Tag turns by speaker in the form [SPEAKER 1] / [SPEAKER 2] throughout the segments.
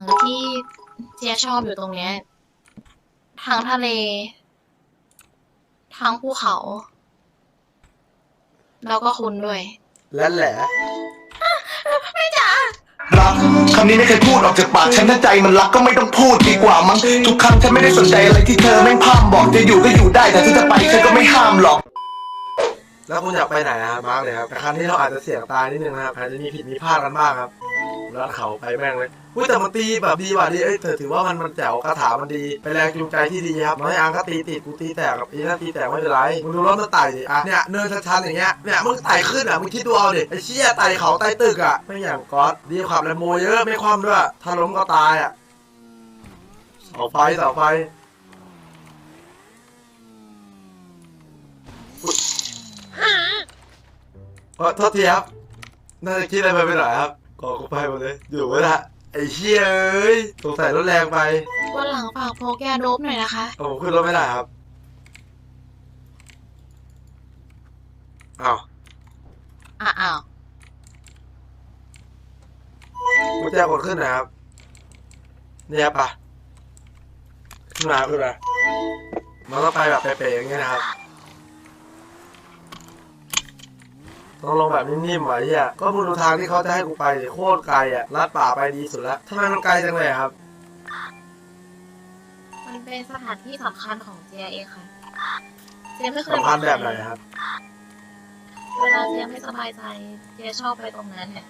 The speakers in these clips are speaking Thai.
[SPEAKER 1] ที่เจียชอบอยู่ตรงเนี้ยทั้งทะเล ทั้งภูเขา แล้วก็คุณด้วย
[SPEAKER 2] และแหละ
[SPEAKER 3] รักคำนี้ไม่เคยพูดออกจากปากฉันถ้าใจมันรักก็ไม่ต้องพูดดีกว่ามั้งทุกครั้งฉันไม่ได้สนใจอะไรที่เธอแม่งพร่ำบอกจะอยู่ก็อยู่ได้แต่ถ้าจะไปฉันก็ไม่ห้ามหรอก
[SPEAKER 2] แล้วคุณอยากไปไหนนะครับมาร์กเลยครับแต่ครั้งนี้เราอาจจะเสี่ยงตายนิดนึงนะครับอาจจะมีผิดมีพลาดกันบ้างครับแล้วเขาไปแม่งเลย อุ้ยแต่มันตีแบบดีว่ะดีเอ้ยเธอถือว่ามันมันแจ๋วคาถามันดีเป็นแรงจูงใจที่ดีครับน้อยอังก็ตีติดกูตีแตกกับอีนั่นตีแตกไม่เป็นไรมึงดูรถมันไต่ดิอะเนี่ยเนินชันๆอย่างเงี้ยเนี่ยมึงไต่ขึ้นอะมึงคิดดูเอาดิไอ้เชี่ยไต่เขาไต่ตึกอะไม่อย่างก๊อตดีขับแลมโบเยอะไม่คว่ำด้วยถ้าล้มก็ตายอะเสาไฟเสาไฟขอโทษทีครับน่าจะคิดอะไรไปไปหน่อยครับกอกูไปหมดเลยอยู่ไม่ได้ ไอ้เชี่ยเอ้ยสงสัยรถแรงไป
[SPEAKER 1] วันหลังฝากพกยาโดบหน่อยนะคะ
[SPEAKER 2] เอาผมขึ้นรถไม่ได้ครับอ้าว
[SPEAKER 1] อ้าว
[SPEAKER 2] กุญแจกดขึ้นหนะครับ เนี่ยปะขึ้นมาขึ้นมามันต้องไปแบบเป๊ะๆอย่างเงี้ยนะครับ ต้องลงแบบนิ่มๆไว้เฮียก็มึงดูทางที่เขาจะให้กูไปดิโคตรไกลอะลัดป่าไปดีสุดแล้วทำไมมันไกลจังเลยอะครับ
[SPEAKER 1] มันเป็นสถานที่สำคัญของเจียเองค่ะ เจียไม่เคย
[SPEAKER 2] สำคัญแบบไหนครับ
[SPEAKER 1] เวลาเจียไม่สบายใจ เจียชอบไปตรงนั้นเนี่ย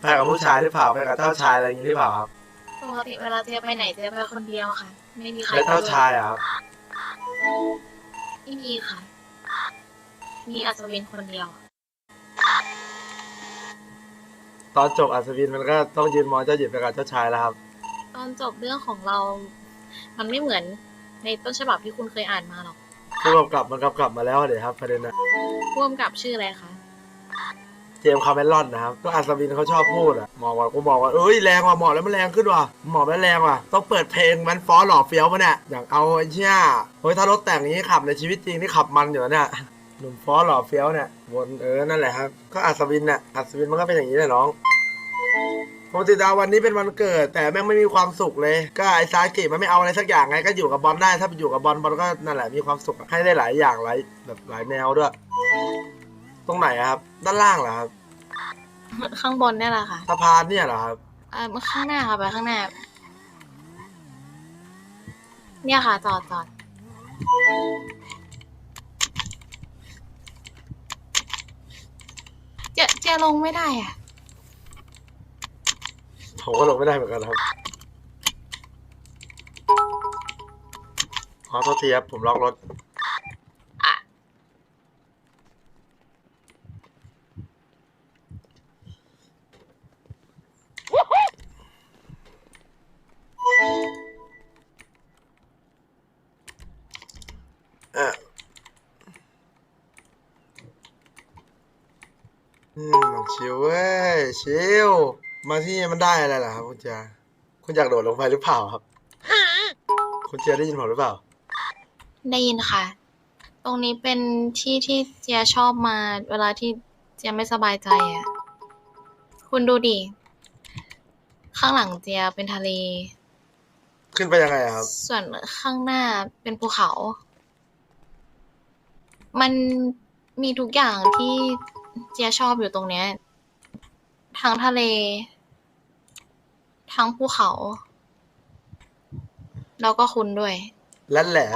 [SPEAKER 2] ไปกับผู้ชายหรือเปล่าไปกับเจ้าชายอะไรอย่างนี้หรือเปล่าครับ
[SPEAKER 1] ปกติเวลาเจียไปไหนเจียไปคนเดียวค่ะ ไม่มีใคร
[SPEAKER 2] แล้วเจ้าชายอะครับ
[SPEAKER 1] ไม่มีค่ะ มีอัศวินคนเดียว
[SPEAKER 2] ตอนจบอัศวินมันก็ต้องยืนมองเจ้าหญิงไปกับเจ้าชายแล้วครับ
[SPEAKER 1] ตอนจบเรื่องของเรา มันไม่เหมือนในต้นฉบับที่คุณเคยอ่านมาหรอก
[SPEAKER 2] ผู้กำกับมันกำกับมาแล้วเดี๋ยวครับประเด็นนะ
[SPEAKER 1] ร่วมกับชื่ออะไรคะ
[SPEAKER 2] เจมส์คาเมรอนนะครับก็อัศวินเขาชอบพูดอะมองว่ากูมองว่าเอ้ยแรงว่ะหมอแล้วมันแรงขึ้นว่ะหมอแล้วแรงว่ะต้องเปิดเพลงมันฟอหล่อเฟี้ยวมาเนี่ยอย่างเอาไอ้เชี่ยเฮ้ยถ้ารถแต่งอย่างนี้ขับในชีวิตจริงนี่ขับมันอยู่นะเนี่ย หนุ่มฟอหล่อเฟี้ยวเนี่ยวนเออนั่นแหละครับก็อัศวินน่ะอัศวินมันก็เป็นอย่างนี้แหละน้องปกติดาววันนี้เป็นวันเกิด แต่แม่งไม่มีความสุขเลย ก็ไอ้ซากิมันไม่เอาอะไรสักอย่างไงก็อยู่กับบอลได้ถ้าอยู่กับบอลบอลก็นั่นแหละมีความสุขอะให้ได้หลายอย่างหลายแบบหลายแนวด้วย ตรงไหนอะครับ ด้านล่างเหรอครับ
[SPEAKER 1] ข้างบนเนี่ยแหละค่ะ
[SPEAKER 2] สะพานเนี่ยเหรอครับ
[SPEAKER 1] เอ่อข้างหน้าค่ะไปข้างหน้า เนี่ยค่ะจอดจอด เจเจลงไม่ได้อะ
[SPEAKER 2] ผมก็ลงไม่ได้เหมือนกันครับขอโทษทีครับผมล็อกรถ มาที่นี่มันได้อะไรล่ะครับคุณเจียคุณอยากโดดลงไปหรือเปล่าครับ คุณเจียได้ยินผมหรือเปล่า
[SPEAKER 1] ได้ยินค่ะ ตรงนี้เป็นที่ที่เจียชอบมา เวลาที่เจียไม่สบายใจอะ คุณดูดิ ข้างหลังเจียเป็นทะเล
[SPEAKER 2] ขึ้นไปยังไงอะครับ
[SPEAKER 1] ส่วนข้างหน้าเป็นภูเขา มันมีทุกอย่างที่เจียชอบอยู่ตรงเนี้ยทั้งทะเล ทั้งภูเขา แล้วก็คุณด้วย
[SPEAKER 2] และแหละ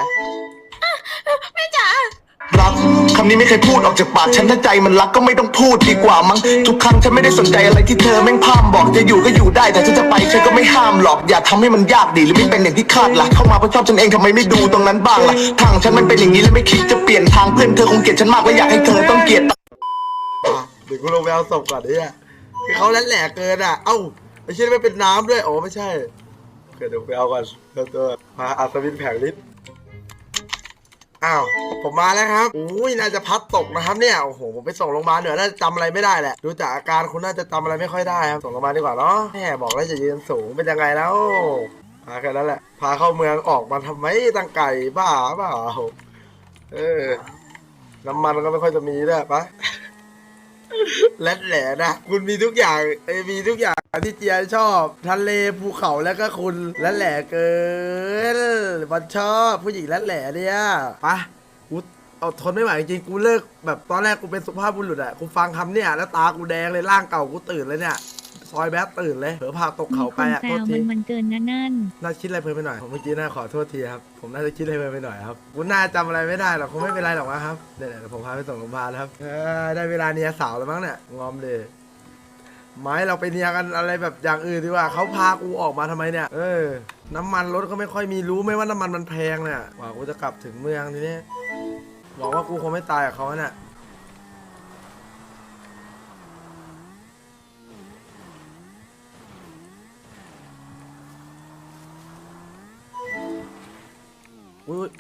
[SPEAKER 3] รักคำนี้ไม่เคยพูดออกจากปากฉันถ้าใจมันรักก็ไม่ต้องพูดดีกว่ามั้งทุกครั้งฉันไม่ได้สนใจอะไรที่เธอแม่งพร่ำบอกจะอยู่ก็อยู่ได้แต่ถ้าจะไปฉันก็ไม่ห้ามหรอกอย่าทำให้มันยากดีหรือไม่เป็นอย่างที่คาดล่ะเข้ามาเพราะชอบฉันเองทำไมไม่ดูตรงนั้นบ้างล่ะทางฉันมันเป็นอย่างนี้และไม่คิดจะเปลี่ยนทางเพื่อนเธอคงเกลียดฉันมากและอยากให้เธอต้องเกลียด
[SPEAKER 2] อะเดี๋ยวกูลงไปเอาศพก่อนเนี่ยคือเขาแหลกๆเกินอะ เอ้า ไม่ใช่ไม่เป็นน้ำด้วยโอ้ไม่ใช่โอเคเดี๋ยวไปเอาก่อนเดี๋ยวตัวมาอัศวินแผงฤทธิ์อ้าวผมมาแล้วครับอุ้ยน่าจะพัดตกนะครับเนี่ยโอ้โหผมไปส่งโรงพยาบาลเหนือน่าจะจำอะไรไม่ได้แหละดูจากอาการคุณน่าจะจำอะไรไม่ค่อยได้ครับส่งโรงพยาบาลดีกว่าเนาะแม่บอกแล้วจะยืนสูงเป็นยังไงแล้วพาแค่นั้นแหละพาเข้าเมืองออกมาทำไมตั้งไก่บ้าเปล่าเออน้ำมันก็ไม่ค่อยจะมีด้วยปะ และแหล่นะคุณมีทุกอย่างเอ้ยมีทุกอย่างที่เจียชอบ ทะเลภูเขาแล้วก็คุณและแหล่เกินมันชอบผู้หญิงและแหล่เนี่ยไปะกูเอาทนไม่ไหวจริงๆกูเลิกแบบตอนแรกกูเป็นสุภาพบุรุษอะกูฟังคำเนี่ยแล้วตากูแดงเลยร่างเก่ากูตื่นเลยเนี่ย ซอยแบดตื่นเลยเผลอพาตก
[SPEAKER 4] มี
[SPEAKER 2] เขา
[SPEAKER 4] ค
[SPEAKER 2] ไป
[SPEAKER 4] น
[SPEAKER 2] อะ
[SPEAKER 4] แซ
[SPEAKER 2] โทษ
[SPEAKER 4] ว
[SPEAKER 2] ที
[SPEAKER 4] มันมันเกินนะนั่น
[SPEAKER 2] น่าคิดอะไรเพลินไปหน่อยผมเมื่อกี้น่าขอโทษทีครับผมน่าจะคิดอะไรเพลินไปหน่อยครับกูน่าจำอะไรไม่ได้หรอกคงไม่เป็นไรหรอกนะครับเดี๋ยวเดี๋ยวผมพาไปส่งโรงพยาบาลครับเออได้เวลาเนียสาวแล้วมั้งเนี่ยงอมเลยไม้เราไปเนียกันอะไรแบบอย่างอื่นดีกว่าเขาพากูออกมาทำไมเนี่ย เออ น้ำมันรถก็ไม่ค่อยมีรู้ไหมว่าน้ำมันมันแพงเนี่ยกว่ากูจะกลับถึงเมืองทีนี้หวังว่ากูคงไม่ตายกับเขาเนี่ย อุ้ย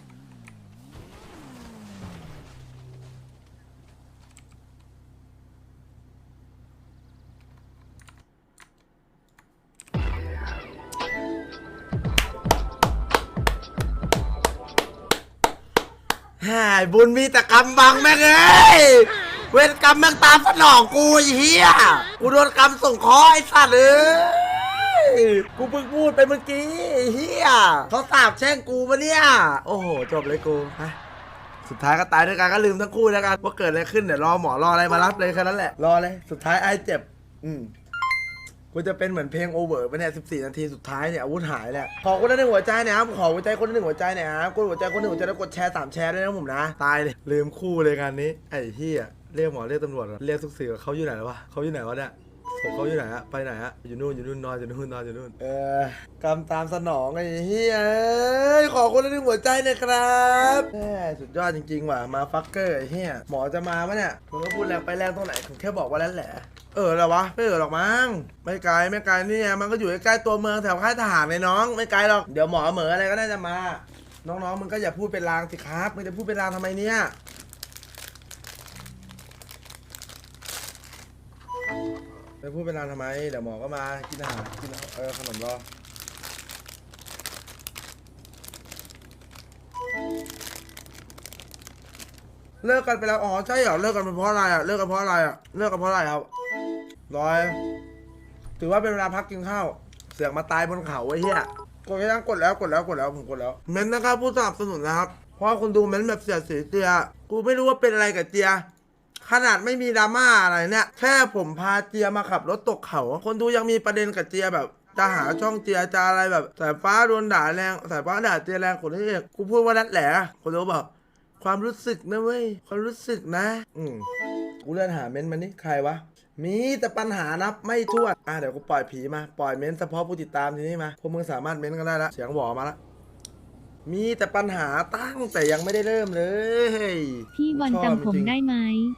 [SPEAKER 2] หายบุญมีแต่กรรมบังแม่งเอ้ยเวรกรรมแม่งตามสนองกูไอ้เฮียกูโดนกรรมส่งคอไอ้สัตว์เอ้ย กูเพิ่งพูดไปเมื่อกี้เฮียเขาสาบแช่งกูปะเนี่ย โอ้โห จบเลยกูสุดท้ายก็ตายด้วยกันก็ลืมทั้งคู่แล้วกันว่าเกิดอะไรขึ้นเดี๋ยวรอหมอรออะไรมารับเลยแค่นั้นแหละ รอเลย สุดท้ายไอ้เจ็บ อืมกูจะเป็นเหมือนเพลงโอเวอร์ไปเนี่ย14 นาทีสุดท้ายเนี่ยอาวุธหายแหละ ขอคนละหนึ่งหัวใจหนะครับ ขอหัวใจคนละหนึ่งหัวใจหนะครับกดหัวใจคนหนึ่งหัวใจแล้วกดแชร์สามแชร์ด้วยนะผมนะ ตายเลย ลืมคู่เลยงานนี้ ไอ้ที่เรียกหมอเรียกตำรวจเหรอเรียกทุกสื่อเขาอยู่ไหนแล้ววะเขาอยู่ไหนวะเนี่ย ผมเขาอยู่ไหนฮะไปไหนฮะอยู่นู่นอยู่นู่นนอนอยู่นู่นนอนอยู่นู่นเออกำตามสนองไอ้เฮียเอ้ยขอคนละหนึ่งหัวใจหนะครับแหมสุดยอดจริงๆว่ะมาฟักเกอร์ไอ้เฮียหมอจะมาปะเนี่ยมึงก็พูดแรงไปแรงตรงไหนผมแค่บอกว่าแล้วแหละ เออแล้ววะไม่เออหรอกมั้งไม่ไกลไม่ไกลนี่ไงมันก็อยู่ใกล้ๆตัวเมืองแถวค่ายทหารเลยน้อง ไม่ไกลหรอกเดี๋ยวหมอเหมออะไรก็น่าจะมา น้องๆมึงก็อย่าพูดเป็นลางสิครับมึงจะพูดเป็นลางทำไมเนี่ย ไปพูดเป็นางทำไม เดี๋ยวหมอก็มากินอาหารกินเออขนมรอเลิกกันไปแล้วอ๋อใช่เหรอเลิกกันเพราะอะไรอะเลิกกันเพราะอะไรอะเลิกกันเพราะอะไรครับร้อย ถือว่าเป็นเวลาพักกินข้าว เสือกมาตายบนเขาไอ้เหี้ยกดไปยังกดแล้วกดแล้วกดแล้วผมกดแล้วเม้นต์นะครับผู้สนับสนุนนะครับเพราะคุณดูเม้นต์แบบเสียดสีเจียกูไม่รู้ว่าเป็นอะไรกับเจีย ขนาดไม่มีดราม่าอะไรเนี่ย แค่ผมพาเจียมาขับรถตกเขา คนดูยังมีประเด็นกับเจียแบบจะหาช่องเจียจะอะไรแบบสายฟ้าโดนด่าแรงสายฟ้าด่าเจียแรงคนที่กูพูดว่านัดแหละคนดูบอกความรู้สึกนะเว้ยความรู้สึกนะ อืมกูเลื่อนหาเม้นมานี่ใครวะ มีแต่ปัญหานับไม่ถ้วนอะเดี๋ยวกูปล่อยผีมาปล่อยเม้นเฉพาะผู้ติดตามทีนี้มาพวกมึงสามารถเม้นกันได้ละเสียงหวอมาละมีแต่ปัญหาตั้งแต่ยังไม่ได้เริ่มเลย
[SPEAKER 4] พี่ บอล
[SPEAKER 2] ชอบ
[SPEAKER 4] จำผม
[SPEAKER 2] จริง
[SPEAKER 4] ได้ไหม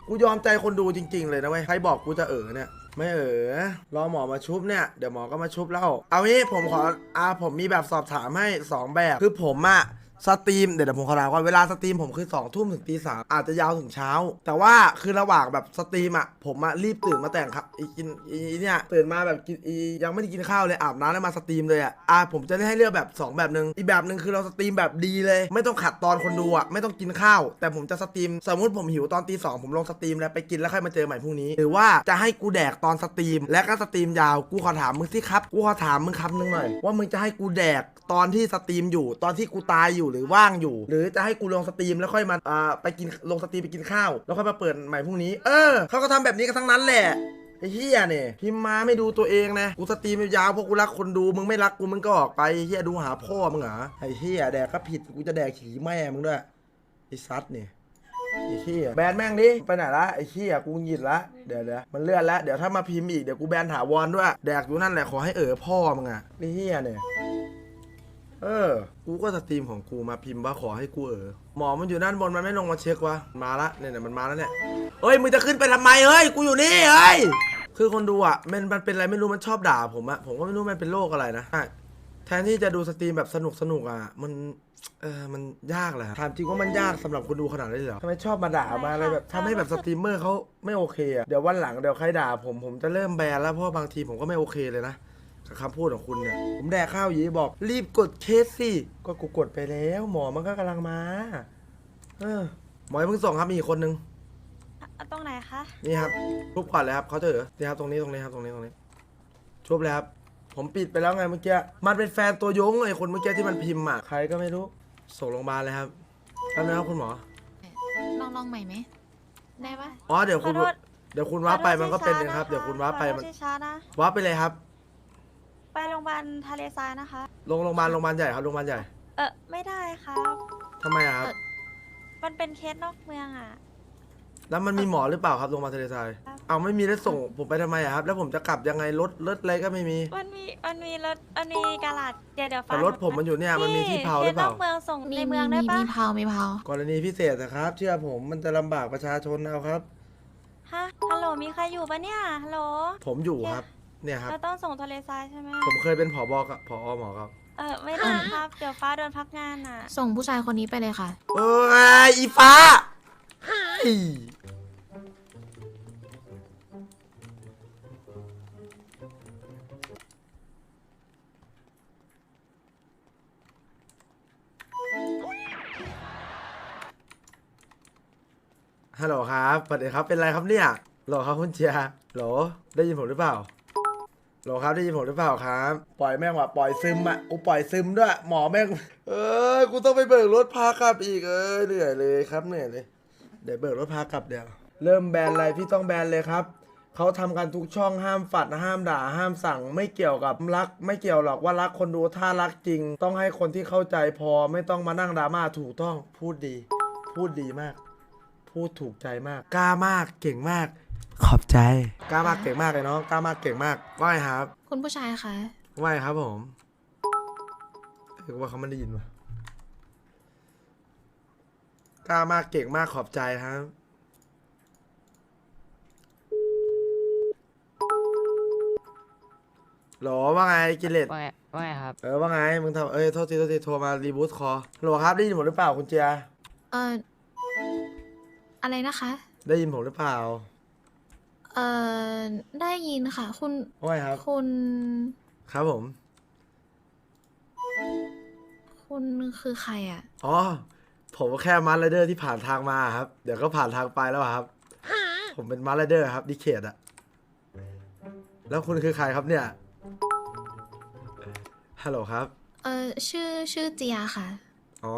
[SPEAKER 2] กูยอมใจคนดูจริง ๆ เลยนะเว้ย ใครบอกกูจะเออเนี่ย ไม่เออ รอหมอมาชุบเนี่ย เดี๋ยวหมอก็มาชุบแล้ว เอางี้ผมขอ อ่าผมมีแบบสอบถามให้สองแบบ คือผมอะ สตรีมเดี๋ยวผมขอถาก่อนเวลาสตรีมผมคือ2องทุ่มถึงตีสามอาจจะยาวถึงเช้า แต่ว่าคือระหว่างแบบสตรีมอะผมอะรีบตื่นมาแต่งครับอีกินอีเนี่ยตื่นมาแบบกินอียังไม่ได้กินข้าวเลยอาบน้ำแล้วมาสตรีมเลยอะอ่าผมจะได้ให้เลือกแบบสองแบบหนึ่งอีกแบบหนึ่งคือเราสตรีมแบบดีเลย ไม่ต้องขัดตอนคนดูอะไม่ต้องกินข้าว แต่ผมจะสตรีมสมมติผมหิวตอนตีสองผมลงสตรีมแล้วไปกินแล้วค่อยมาเจอใหม่พรุ่งนี้ หรือว่าจะให้กูแดกตอนสตรีม และก็สตรีมยาวกูขอถามมึงสิครับกูขอถามมึงคำนึงหน่อยว่ามึงจะให้กูแดกตอนที่สตรีมอยู่ตอนที่กูตายอยู่หรือว่างอยู่ หรือจะให้กูลงสตรีมแล้วค่อยมาอ่าไปกินลงสตรีมไปกินข้าว แล้วค่อยมาเปิดใหม่พรุ่งนี้ เออเขาก็ทำแบบนี้กันทั้งนั้นแหละไอ้เฮียเนี่ยพิมมาไม่ดูตัวเองนะกูสตรีมยาวเพราะกูรักคนดูมึงไม่รักกูมึงก็ออกไปเฮียดูหาพ่อมึงเหรอไอ้เฮียแดกก็ผิดกูจะแดกขี่แม่มึงด้วยไอ้ซัดเนี่ยไอ้เหี้ยแบนแม่งดิไปไหนละไอ้เหี้ยกูหงิดละเดี๋ยวเดี๋ยวมันเลื่อนละเดี๋ยวถ้ามาพิมพ์อีกเดี๋ยวกูแบนถาวรด้วยแดกอยู่นั่นแหละขอให้เออพ่อมึงอะไอ้เหี้ยเนี่ย เออ กูก็สตรีมของกูมาพิมพ์ว่าขอให้กูเออ หมอมันอยู่ด้านบนมันไม่ลงมาเช็ควะ มาละเนี่ยเนี่ยมันมาแล้วเนี่ย เฮ้ยมึงจะขึ้นไปทำไมเฮ้ย กูอยู่นี่เฮ้ย คือคนดูอะมันมันเป็นอะไรไม่รู้มันชอบด่าผมอะผมก็ไม่รู้มันเป็นโรคอะไรนะใช่แทนที่จะดูสตรีมแบบสนุกสนุกอะมันเออมันยากแหละถามจริงว่ามันยากสำหรับคนดูขนาดนี้เลยเหรอทำไมชอบมาด่ามาอะไรแบบทำให้แบบสตรีมเมอร์เขาไม่โอเคอะเดี๋ยววันหลังเดี๋ยวใครด่าผมผมจะเริ่มแบนแล้วเพราะว่าบางทีผมก็ไม่โอเคเลยนะ กับคำพูดของคุณเนี่ย ผมแดกข้าวหยีบอก รีบกดเคสสิก็กูกดไปแล้ว หมอมันก็กำลังมา เออ หมอเพิ่งส่งครับมีอีกคนนึง
[SPEAKER 5] เอะ
[SPEAKER 4] ตรงไหนคะ
[SPEAKER 2] นี่ครับทุบก่อนเลยครับเขาเถอะนี่ครับตรงนี้ตรงนี้ครับตรงนี้ตรงนี้ชุบเลยครับ ผมปิดไปแล้วไงเมื่อกี้มันเป็นแฟนตัวยงไอ้คนเมื่อกี้ที่มันพิมพ์อะใครก็ไม่รู้ส่งโรงพยาบาลเลยครับแป๊บนะครับคุณหมอ
[SPEAKER 1] ลองลองใหม่ไหมได้ปะ
[SPEAKER 2] อ๋อเดี๋ยว
[SPEAKER 4] ข
[SPEAKER 2] คุ
[SPEAKER 4] อ
[SPEAKER 2] ณ
[SPEAKER 4] โทษ
[SPEAKER 2] เดี๋ยวคุณว้าไป
[SPEAKER 4] ขอโทษ
[SPEAKER 2] มันก็เป็น
[SPEAKER 4] ที่
[SPEAKER 2] เองครับ
[SPEAKER 4] ช้าะะ
[SPEAKER 2] เดี๋ยวคุณว้าไป
[SPEAKER 4] ขอ
[SPEAKER 2] มัน
[SPEAKER 4] โทษที่ช้านะ
[SPEAKER 2] ว้าไปเลยครับ
[SPEAKER 4] ไปโรงพยาบาลทะเลทรายนะคะ
[SPEAKER 2] โรงโรงพยาบาลโรงพยาบาลใหญ่ครับโรงพยาบาลใหญ่
[SPEAKER 4] เออไม่ได้ครับ
[SPEAKER 2] ทำไมอะครับ
[SPEAKER 4] มันเป็นเคสนอกเมืองอะ
[SPEAKER 2] แล้วมันมีหมอหรือเปล่าครับโรงพยาบาลทะเลทราย
[SPEAKER 4] ครับ
[SPEAKER 2] เอาไม่มีแล้วส่งผมไปทำไมอะครับ แล้วผมจะกลับยังไงรถรถอะไรก็ไม่มี
[SPEAKER 4] มันมีมันมีรถมันมีกาลาดเดี๋ยวเดี๋ยว
[SPEAKER 2] แต่
[SPEAKER 4] ฟ้าร
[SPEAKER 2] ถผมมันอยู่เนี่ยมันมีที่เผาหรือเปล่า
[SPEAKER 4] คสนอกเมืองส่ง
[SPEAKER 1] มี
[SPEAKER 4] ในเมือง
[SPEAKER 1] มี
[SPEAKER 4] ได้ปะ
[SPEAKER 1] มีเผามีเผาก
[SPEAKER 2] รณีพิเศษนะครับ เชื่อผมมันจะลำบากประชาชนเอาครับ
[SPEAKER 4] ฮะฮัลโหลมีใครอยู่ปะเนี่ยฮัลโหล
[SPEAKER 2] ผมอยู่ครับ เนี่ยครับ
[SPEAKER 4] เราต้องส่งทะเลทรายใช่ไหม
[SPEAKER 2] ผมเคยเป็นผอบอกบผอหมอครับ
[SPEAKER 4] เออไม่ได้ครับ เดี๋ยวฟ้าโดนพักงานอะ
[SPEAKER 1] ส่งผู้ชายคนนี้ไปเลยค่ะ
[SPEAKER 2] เอ้ยอีฟ้าอีฮัลโหลครับสวัสดีครับ เป็นไรครับเนี่ยโหลครับคุณเชียร์โหลได้ยินผมหรือเปล่า โหลครับได้ยินผมหรือเปล่าครับ ปล่อยแม่งว่ะปล่อยซึมอะกูปล่อยซึมด้วย หมอแม่ง เออกูต้องไปเบิกรถพากลับอีกเออเหนื่อยเลยครับเหนื่อยเลย เดี๋ยวเบิกรถพากลับเดี๋ยว เริ่มแบนอะไรพี่ต้องแบนเลยครับเขาทำกันทุกช่องห้ามฝัดห้ามด่าห้ามสั่ง ไม่เกี่ยวกับรัก ไม่เกี่ยวหรอกว่ารักคนดูถ้ารักจริง ต้องให้คนที่เข้าใจพอไม่ต้องมานั่งดราม่าถูกต้องพูดดี พูดดีมาก พูดถูกใจมากกล้ามากเก่งมาก ขอบใจ กล้ามากเก่งมากเลยน้องกล้ามากเก่งมากว่าไงครับ
[SPEAKER 1] คุณผู้ชายคะ
[SPEAKER 2] ว่าไงครับผมเรียกว่าเขาไม่ได้ยินวะกล้ามากเก่งมากขอบใจครับ หรอว่าไงกิเลส
[SPEAKER 5] ว่าไงว่าไงครับ
[SPEAKER 2] เออว่าไงมึงทำเอ้ยโทษทีโทษทีโทรมารีบูทคอหรอครับได้ยินผมหรือเปล่าคุณเจีย
[SPEAKER 1] เอออะไรนะคะ
[SPEAKER 2] ได้ยินผมหรือเปล่า
[SPEAKER 1] เออได้ยินค่ะ คุณ
[SPEAKER 2] ว่าไงครับ
[SPEAKER 1] คุณ
[SPEAKER 2] ครับผม
[SPEAKER 1] คุณคือใครอะ
[SPEAKER 2] อ๋อ ผมก็แค่มาร์ไรเดอร์ที่ผ่านทางมาครับ เดี๋ยวก็ผ่านทางไปแล้วอะครับ ผมเป็นมาร์ไรเดอร์ครับดิเคทอะแล้วคุณคือใครครับเนี่ย ฮัลโหลครับ
[SPEAKER 1] เออชื่อชื่อเจียค่ะ
[SPEAKER 2] อ๋อ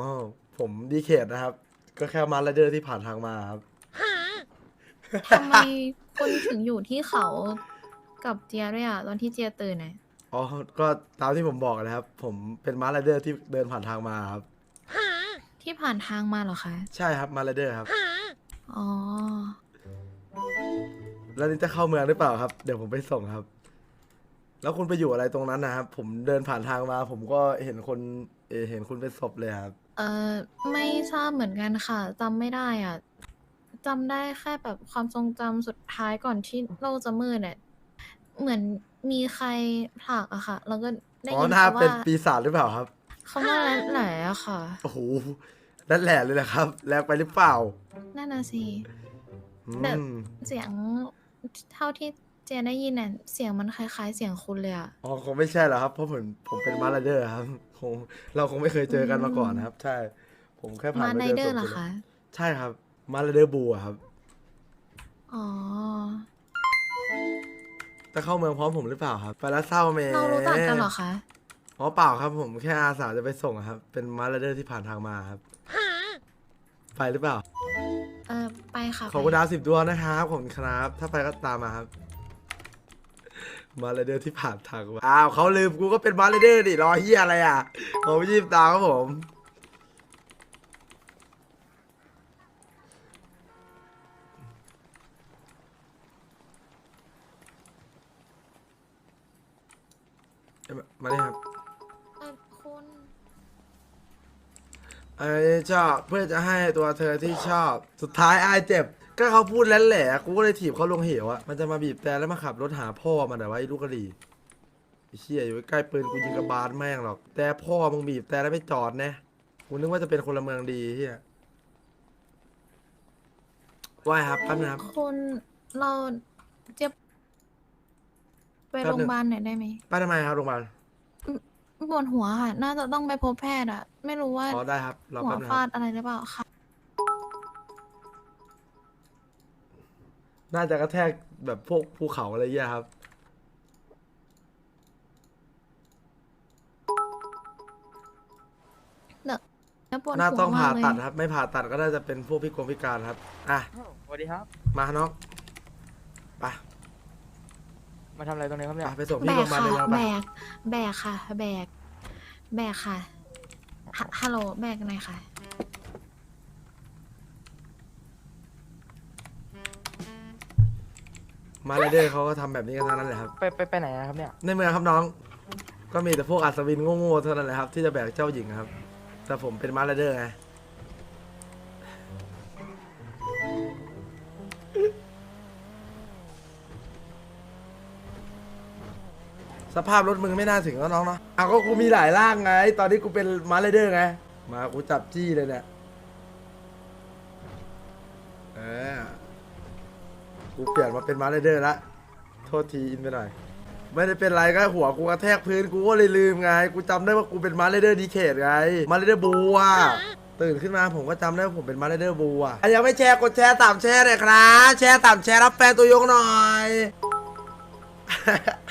[SPEAKER 2] ผมดีเคทนะครับ ก็แค่มาร์ไรเดอร์ที่ผ่านทางมาครับ
[SPEAKER 1] ทำไมคุณถึงอยู่ที่เขากับเจียด้วยอะตอนที่เจียตื่นน่ะ
[SPEAKER 2] อ๋อ ก็ตามที่ผมบอกนะครับ ผมเป็นมาร์ไรเดอร์ที่เดินผ่านทางมาครับ
[SPEAKER 1] ที่ผ่านทางมาเหรอคะ
[SPEAKER 2] ใช่ครับมาร์ไรเดอร์ครับ
[SPEAKER 1] อ๋อ
[SPEAKER 2] แล้วนี่จะเข้าเมืองหรือเปล่าครับ เดี๋ยวผมไปส่งครับ แล้วคุณไปอยู่อะไรตรงนั้นนะครับ ผมเดินผ่านทางมา ผมก็เห็นคนเออเห็นคุณเป็นศพเลยครับ
[SPEAKER 1] เออไม่ทราบเหมือนกันค่ะจำไม่ได้อะ จำได้แค่แบบความทรงจำสุดท้ายก่อนที่โลกจะมืดเนี่ยเหมือนมีใครผลักอะค่ะ แล้วก็ได้
[SPEAKER 2] อ๋อ
[SPEAKER 1] ยิน
[SPEAKER 2] หน้า
[SPEAKER 1] เขา
[SPEAKER 2] เป็น
[SPEAKER 1] ว่า
[SPEAKER 2] ปีศาจหรือเปล่าครับ
[SPEAKER 1] เขาว่าแหละอะค่ะ
[SPEAKER 2] โอ้โห นั่นแหละเลยนะครับ แรงไปหรือเปล่า
[SPEAKER 1] นั่นน่ะสิ
[SPEAKER 2] อื
[SPEAKER 1] แบบ
[SPEAKER 2] ม
[SPEAKER 1] เสียงเท่าที่เจนได้ยินน่ะเสียงมันคล้าย ๆ เสียงคุณเลยอะ
[SPEAKER 2] อ๋อคงไม่ใช่หรอกครับ เพราะผมผมเป็นมาร์ไรเดอร์ครับคงเราคงไม่เคยเจอกันมาก่อนนะครับ ใช่ ผมแค่ผ่าน
[SPEAKER 1] มา
[SPEAKER 2] ไป
[SPEAKER 1] ไนเดอ
[SPEAKER 2] ส่
[SPEAKER 1] ร์
[SPEAKER 2] ง
[SPEAKER 1] เหรอ
[SPEAKER 2] คุณ
[SPEAKER 1] คะ
[SPEAKER 2] ใช่ครับ มาร์ไรเดอร์บูอะครับ
[SPEAKER 1] อ๋อ
[SPEAKER 2] จะเข้าเมืองพร้อมผมหรือเปล่าครับ ไปแล้วเศร้าเม
[SPEAKER 1] เรารู้จักกันเหรอคะ
[SPEAKER 2] อ๋อเปล่าครับ ผมแค่อาสาจะไปส่งอะครับ เป็นมาร์ไรเดอร์ที่ผ่านทางมาครับ ไปหรือเปล่า
[SPEAKER 1] เออไปค่ะ
[SPEAKER 2] ขอบคุณ
[SPEAKER 1] ไป
[SPEAKER 2] ดาวสิบดวงนะครับขอบคุณครับ ถ้าไปก็ตามมาครับ มาร์ไรเดอร์ที่ผ่านทางมา อ้าวเขาลืมกูก็เป็นมาร์ไรเดอร์ดิรอเฮียอะไรอะผมยิบตามครับผม มามาเลยครับ
[SPEAKER 1] เออคุณ
[SPEAKER 2] ไอ้ชอบเพื่อจะให้ตัวเธอที่ชอบ สุดท้ายไอ้เจ็บ ก็เขาพูดแล้วแหละกูก็เลยถีบเขาลงเหวอะมันจะมาบีบแต่แล้วมาขับรถหาพ่อมันแต่ว่าไอ้ลูกกระดีไอ้เชี่ยอยู่ใกล้ปืนกูยิงกระบาลแม่งหรอก แต่พ่อมึงบีบแต่แล้วไม่จอดแน่กูนึกว่าจะเป็นคนละเมืองดีเฮียว่ายครับแป๊บนึงครับ
[SPEAKER 1] คุณเราจะไป
[SPEAKER 2] แป๊บ
[SPEAKER 1] โรง
[SPEAKER 2] นึ
[SPEAKER 1] พ
[SPEAKER 2] ง
[SPEAKER 1] ยาบาลหน่อยได้ไหม
[SPEAKER 2] ไปทำไมครับโรงพยาบาล
[SPEAKER 1] ปวดหัวค่ะ น่าจะต้องไปพบแพทย์อะไม่รู้ว่า
[SPEAKER 2] อ๋อได้ครับรอ
[SPEAKER 1] หัว
[SPEAKER 2] แป๊บนึงค
[SPEAKER 1] ฟา
[SPEAKER 2] รั
[SPEAKER 1] ด
[SPEAKER 2] บ
[SPEAKER 1] อะไรหรือเปล่าค่ะ
[SPEAKER 2] น่าจะกระแทกแบบพวกภูเขาอะไรเงี้ยครับ
[SPEAKER 1] แล้วปวด
[SPEAKER 2] น่า
[SPEAKER 1] หัว
[SPEAKER 2] ต้องผ่าม
[SPEAKER 1] กเลย
[SPEAKER 2] ตัดครับ ไม่ผ่าตัดก็น่าจะเป็นพวกพิกลพิการครับ อะ
[SPEAKER 5] สวัสดีครับ
[SPEAKER 2] มาน้องไป
[SPEAKER 5] มาทำอะไรตรงนี้ครับเนี่ย
[SPEAKER 2] ไปไปส่ง
[SPEAKER 1] แบ
[SPEAKER 2] พี่โร
[SPEAKER 1] ก
[SPEAKER 2] งพยาบาล
[SPEAKER 1] ค่ะ
[SPEAKER 2] เลยแล้ว
[SPEAKER 1] แบ
[SPEAKER 2] ไป
[SPEAKER 1] กแบกค่ะ แบก แบกค่ะฮะฮัลโหล แบกหน่อยค่ะ
[SPEAKER 2] มาเลเดอร์เขาก็ทำแบบนี้กันทั้งนั้นแหละครับ
[SPEAKER 5] ไปไปไปไหนนะครับเนี่ย
[SPEAKER 2] ในเมืองครับน้อง ก็มีแต่พวกอัศวินโง่ๆเท่านั้นแหละครับที่จะแบกเจ้าหญิงครับ แต่ผมเป็นมาเลเดอร์ไง สภาพรถมึงไม่น่าถึงแล้วน้องเนาะอ้าวก็กูมีหลายร่างไง ตอนนี้กูเป็นมาเลเดอร์ไง มากูจับจี้เลยเนี่ยเออกูเปลี่ยนมาเป็นมาเลเดอร์ละ โทษทีอินไปหน่อย ไม่ได้เป็นไรก็หัวกูกระแทกพื้นกูก็เลยลืมไง กูจำได้ว่ากูเป็นมาเลเดอร์ดีเคทไง มาเลเดอร์บูอะ ตื่นขึ้นมาผมก็จำได้ว่าผมเป็นมาเลเดอร์บูอะยังไม่แชร์กดแชร์ตามแชร์หน่อยครับ แชร์ตามแชร์รับแฟนตัวยงหน่อย